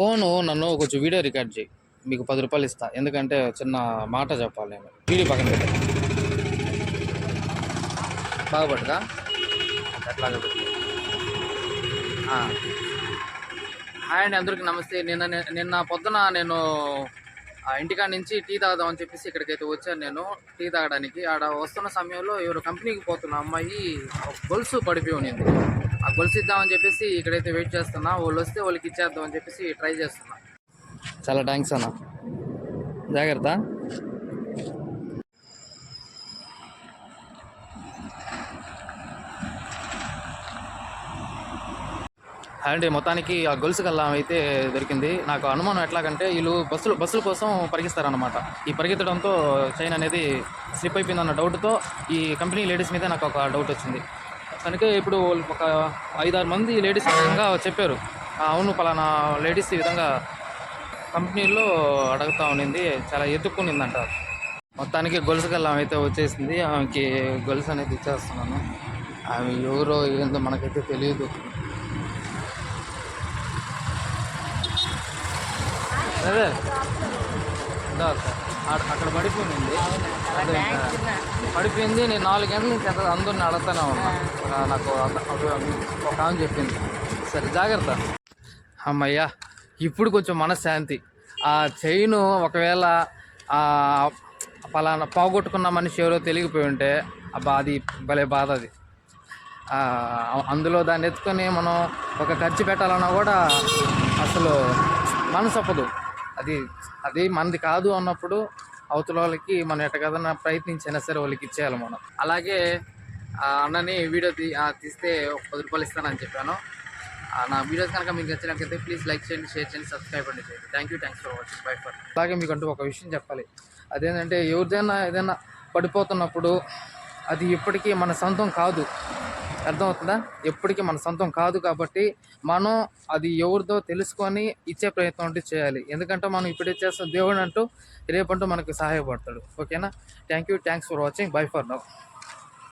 Phone నన్ను కొంచెం video record చేయి. మీకు పది రూపాయలు ఇస్తా. ఎందుకంటే చిన్న మాట చెప్పాలి నేను. వీడియో పక్కన పెట్టు. బాగుపడదా అట్లాగే హాయ్ అండి అందరికీ నమస్తే. నిన్న నిన్న పొద్దున నేను ఆ ఇంటికాడ నుంచి టీ తాగుదామని చెప్పేసి ఇక్కడికైతే వచ్చాను నేను. టీ తాగడానికి. ఆడ వస్తున్న సమయంలో ఎవరు కంపెనీకి పోతున్న అమ్మాయి గొలుసు పడిపోయి ఉన్నింది ఆ గొలుసు ఇద్దామని చెప్పేసి ఇక్కడైతే వెయిట్ చేస్తున్నా. వాళ్ళు వస్తే వాళ్ళకి ఇచ్చేద్దాం అని చెప్పేసి ట్రై చేస్తున్నా. చాలా థ్యాంక్స్ అన్న. జాగ్రత్త. అండి మొత్తానికి ఆ గొలుసు గల్లం అయితే దొరికింది. నాకు అనుమానం ఎట్లాగంటే వీళ్ళు బస్సులు బస్సుల కోసం పరిగిస్తారనమాట ఈ పరిగెత్తడంతో చైన్ అనేది స్లిప్ అయిపోయిందన్న డౌట్తో ఈ కంపెనీ లేడీస్ మీద నాకు ఒక డౌట్ వచ్చింది. కనుక ఇప్పుడు ఒక ఐదారు మంది లేడీస్ విధంగా చెప్పారు. "ఆ, అవును పలానా లేడీస్ ఈ విధంగా కంపెనీలో అడుగుతా ఉన్నింది చాలా ఎత్తుక్కునిందంట. మొత్తానికి గొలుసు గల్లం అయితే వచ్చేసింది ఆమెకి గొలుసు అనేది ఇచ్చేస్తున్నాను. ఆమె ఎవరో ఏందో మనకైతే తెలియదు. అదే అక్కడ పడిపోయింది. పడిపోయింది. నేను నాలుగు గంటల నుంచి ఎంత అందరిని అడుగుతానే ఉన్నా. నాకు ఒక- ఆమె చెప్పింది. సరే జాగ్రత్త. అమ్మయ్యా ఇప్పుడు కొంచెం మనశ్శాంతి. ఆ చైన్ ఒకవేళ ఫలానా పలానా పోగొట్టుకున్న మనిషి ఎవరో తెలిగిపోయి ఉంటే అబ్బా అది భలే బాధ అది. అందులో దాన్ని ఎత్తుకొని మనం ఒక ఖర్చు పెట్టాలన్నా కూడా అసలు మనసు అది అది మనది కాదు అన్నప్పుడు అవతల వాళ్ళకి మనం ఎట్టగదన్నా ప్రయత్నించైనా సరే వాళ్ళకి ఇచ్చేయాలి మనం. అలాగే ఆ అన్నని వీడియో తీ తీస్తే పది రూపాయలు ఇస్తానని చెప్పాను. నా వీడియోస్ కనుక మీకు నచ్చినట్లయితే ప్లీజ్ లైక్ చేయండి షేర్ చేయండి సబ్స్క్రైబ్ అండి చేయండి. Thank you thanks for watching. Bye for అలాగే మీకు అంటూ ఒక విషయం చెప్పాలి. అదేంటంటే ఎవరిదైనా ఏదైనా పడిపోతున్నప్పుడు అది ఎప్పటికీ మన సొంతం కాదు. అర్థమవుతుందా? ఎప్పటికీ మన సొంతం కాదు కాబట్టి మనం అది ఎవరిదో తెలుసుకొని ఇచ్చే ప్రయత్నం అంటే చేయాలి. ఎందుకంటే మనం ఇప్పుడు ఇచ్చేస్తాం దేవుడు అంటూ రేపంటూ మనకు సహాయపడతాడు. ఓకేనా? Thank you thanks for watching bye for now